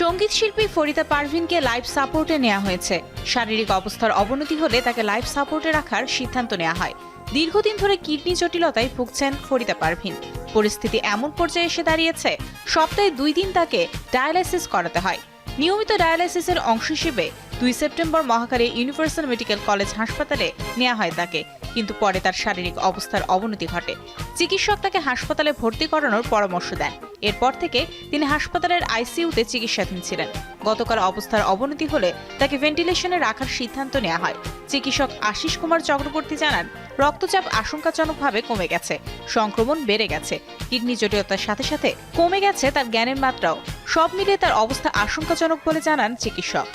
সংগীত শিল্পী ফরিদা পারভিনকে লাইফ সাপোর্টে নেওয়া হয়েছে। শারীরিক অবস্থার অবনতি হলে তাকে লাইফ সাপোর্টে রাখার সিদ্ধান্ত নেওয়া হয়। দীর্ঘদিন ধরে কিডনি জটিলতায় ভুগছেন ফরিদা পারভিন। পরিস্থিতি এমন পর্যায়ে এসে দাঁড়িয়েছে, সপ্তাহে দুই দিন তাকে ডায়ালাইসিস করাতে হয়। নিয়মিত ডায়ালাইসিসের অংশ হিসেবে দুই September Mahakali universal medical college হাসপাতালে নেওয়া হয় তাকে, কিন্তু পরে তার শারীরিক অবস্থার অবনতি ঘটে। চিকিৎসক তাকে হাসপাতালে ভর্তি করানোর পরামর্শ দেন। এরপর থেকে তিনি হাসপাতালের আইসিইউতে চিকিৎসাধীন ছিলেন। গতকাল অবস্থার অবনতি হলে তাকে ভেন্টিলেশনে রাখার সিদ্ধান্ত নেওয়া হয়। চিকিৎসক আশিস কুমার চক্রবর্তী জানান, রক্তচাপ আশঙ্কাজনকভাবে কমে গেছে, সংক্রমণ বেড়ে গেছে। কিডনি জটিলতার সাথে সাথে কমে গেছে তার জ্ঞানের মাত্রাও। সব মিলিয়ে তার অবস্থা আশঙ্কাজনক বলে জানান চিকিৎসক।